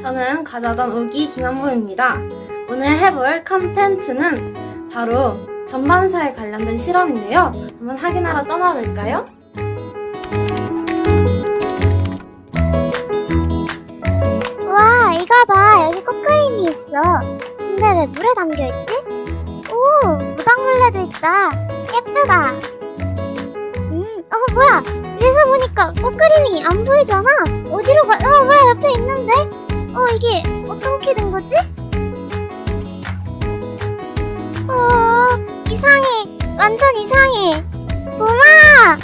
저는 가자던 우기 김한부입니다. 오늘 해볼 컨텐츠는 바로 전반사에 관련된 실험인데요. 한번 확인하러 떠나볼까요? 와, 이거 봐. 여기 꽃그림이 있어. 근데 왜 물에 담겨있지? 오, 무당물레도 있다. 예쁘다. 위에서 보니까 꽃그림이 안 보이잖아. 어디로 가, 어, 뭐야. 옆에 있는데? 어, 이게 어떻게 된 거지? 어, 이상해. 완전 이상해. 봄아!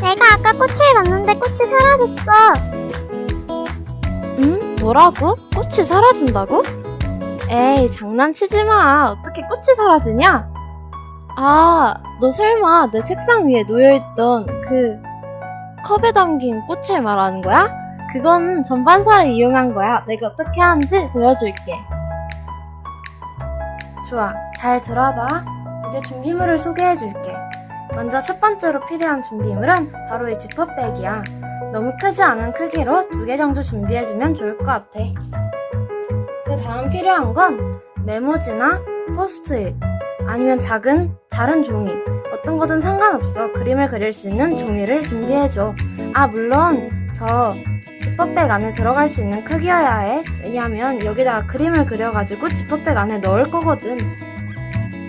내가 아까 꽃을 봤는데 꽃이 사라졌어. 응? 뭐라고? 꽃이 사라진다고? 에이, 장난치지 마. 어떻게 꽃이 사라지냐? 아, 너 설마 내 책상 위에 놓여있던 그 컵에 담긴 꽃을 말하는 거야? 그건 전반사를 이용한 거야. 내가 어떻게 하는지 보여줄게. 좋아, 잘 들어봐. 이제 준비물을 소개해줄게. 먼저 첫 번째로 필요한 준비물은 바로 이 지퍼백이야. 너무 크지 않은 크기로 두 개 정도 준비해주면 좋을 것 같아. 그 다음 필요한 건 메모지나 포스트잇 아니면 작은 자른 종이 어떤 거든 상관없어 그림을 그릴 수 있는 종이를 준비해줘. 아 물론 저 지퍼백 안에 들어갈 수 있는 크기여야 해. 왜냐하면 여기다가 그림을 그려가지고 지퍼백 안에 넣을 거거든.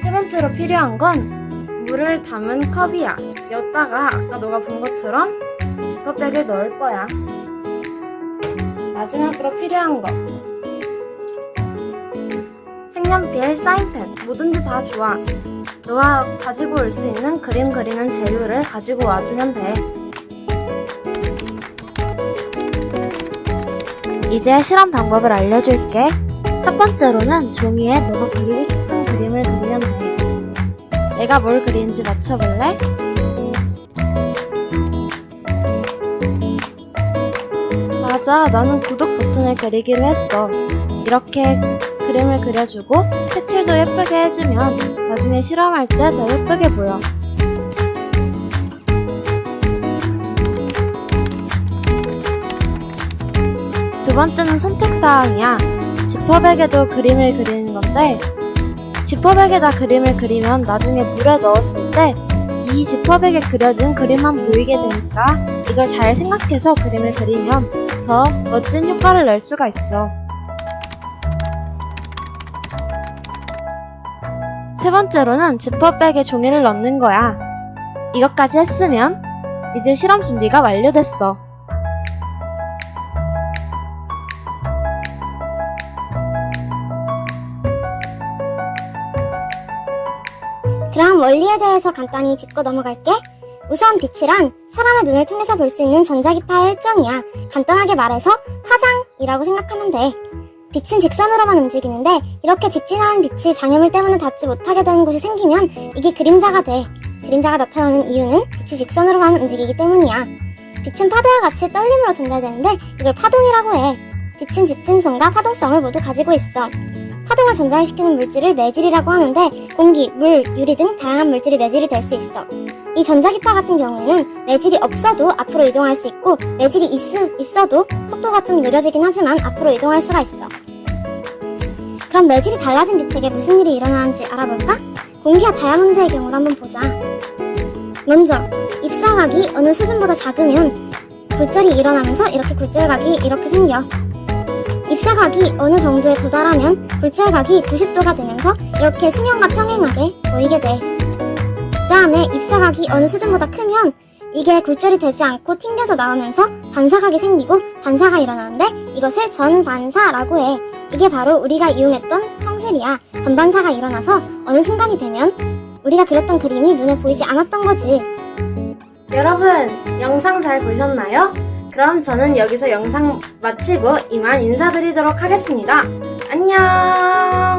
세 번째로 필요한 건 물을 담은 컵이야. 여기다가 아까 너가 본 것처럼 지퍼백을 넣을 거야. 마지막으로 필요한 거. 색연필, 사인펜, 뭐든지 다 좋아. 너가 가지고 올 수 있는 그림 그리는 재료를 가지고 와주면 돼. 이제 실험 방법을 알려줄게. 첫 번째로는 종이에 너가 그리고 싶은 그림을 그리면 돼. 내가 뭘 그리는지 맞춰볼래? 맞아, 나는 구독 버튼을 그리기로 했어. 이렇게 그림을 그려주고 색칠도 예쁘게 해주면 나중에 실험할 때 더 예쁘게 보여. 두 번째는 선택사항이야. 지퍼백에도 그림을 그리는 건데, 지퍼백에다 그림을 그리면 나중에 물에 넣었을 때 이 지퍼백에 그려진 그림만 보이게 되니까 이걸 잘 생각해서 그림을 그리면 더 멋진 효과를 낼 수가 있어. 번째로는 지퍼백에 종이를 넣는 거야. 이것까지 했으면 이제 실험 준비가 완료됐어. 그럼 원리에 대해서 간단히 짚고 넘어갈게. 우선 빛이란 사람의 눈을 통해서 볼 수 있는 전자기파의 일종이야. 간단하게 말해서 화장이라고 생각하면 돼. 빛은 직선으로만 움직이는데 이렇게 직진하는 빛이 장애물 때문에 닿지 못하게 되는 곳이 생기면 이게 그림자가 돼. 그림자가 나타나는 이유는 빛이 직선으로만 움직이기 때문이야. 빛은 파도와 같이 떨림으로 전달되는데 이걸 파동이라고 해. 빛은 직진성과 파동성을 모두 가지고 있어. 파동을 전달시키는 물질을 매질이라고 하는데 공기, 물, 유리 등 다양한 물질이 매질이 될 수 있어. 이 전자기파 같은 경우에는 매질이 없어도 앞으로 이동할 수 있고 매질이 있, 어도 속도가 좀 느려지긴 하지만 앞으로 이동할 수가 있어. 그럼 매질이 달라진 빛에게 무슨 일이 일어나는지 알아볼까? 공기와 다이아몬드의 경우를 한번 보자. 먼저 입사각이 어느 수준보다 작으면 굴절이 일어나면서 이렇게 굴절각이 이렇게 생겨. 입사각이 어느 정도에 도달하면 굴절각이 90도가 되면서 이렇게 수면과 평행하게 보이게 돼. 그 다음에 입사각이 어느 수준보다 크면 이게 굴절이 되지 않고 튕겨져 나오면서 반사각이 생기고 반사가 일어나는데 이것을 전반사라고 해. 이게 바로 우리가 이용했던 성질이야. 전반사가 일어나서 어느 순간이 되면 우리가 그렸던 그림이 눈에 보이지 않았던 거지. 여러분, 영상 잘 보셨나요? 그럼 저는 여기서 영상 마치고 이만 인사드리도록 하겠습니다. 안녕!